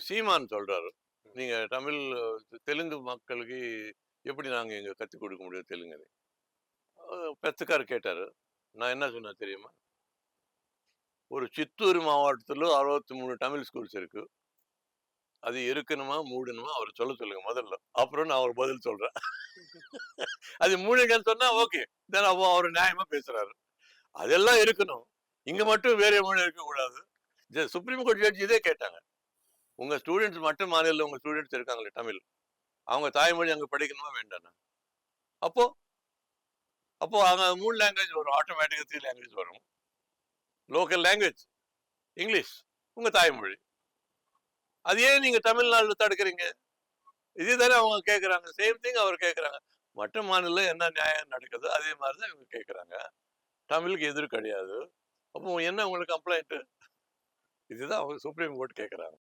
சீமான் சொல்றாரு. நீங்க தமிழ் தெலுங்கு மக்களுக்கு எப்படி நாங்க இங்க கற்றுக் கொடுக்க முடியும் தெலுங்குன்னு? பெத்துக்கார் கேட்டாரு. நான் என்ன சொன்னேன் தெரியுமா? ஒரு சித்தூர் மாவட்டத்தில் அறுபத்தி மூணு தமிழ் ஸ்கூல்ஸ் இருக்கு. அது இருக்கணுமா மூடணுமா அவர் சொல்ல சொல்லுங்க முதல்ல. அப்புறம் நான் அவர் பதில் சொல்றேன். அது மூடுங்கன்னு சொன்னா ஓகே. தென் அப்போ அவர் நியாயமா பேசுறாரு. அதெல்லாம் இருக்கணும். இங்க மட்டும் வேற மொழி இருக்கக்கூடாது. சுப்ரீம் கோர்ட் ஜட்ஜ் இதே கேட்டாங்க. உங்க ஸ்டூடெண்ட்ஸ் மற்ற மாநிலத்தில் உங்க ஸ்டூடெண்ட்ஸ் இருக்காங்களே தமிழ். அவங்க தாய்மொழி அங்கே படிக்கணுமா வேண்டாம் அப்போ அப்போ அங்க மூணு லாங்குவேஜ் வரும் ஆட்டோமேட்டிக்கா த்ரீ லாங்குவேஜ் வரும். லோக்கல் லாங்குவேஜ் இங்கிலீஷ் உங்க தாய்மொழி. அது ஏன் நீங்க தமிழ்நாட்டில் தடுக்கிறீங்க. இதே தானே அவங்க கேட்குறாங்க சேம் திங் அவர் கேட்குறாங்க மற்ற மாநிலம் என்ன நியாயம் நடக்குது அதே மாதிரி தான் இவங்க கேட்குறாங்க தமிழுக்கு எதிர் கிடையாது. அப்போ என்ன உங்களுக்கு கம்ப்ளைண்ட்டு இதுதான் அவங்க சுப்ரீம் கோர்ட் கேட்குறாங்க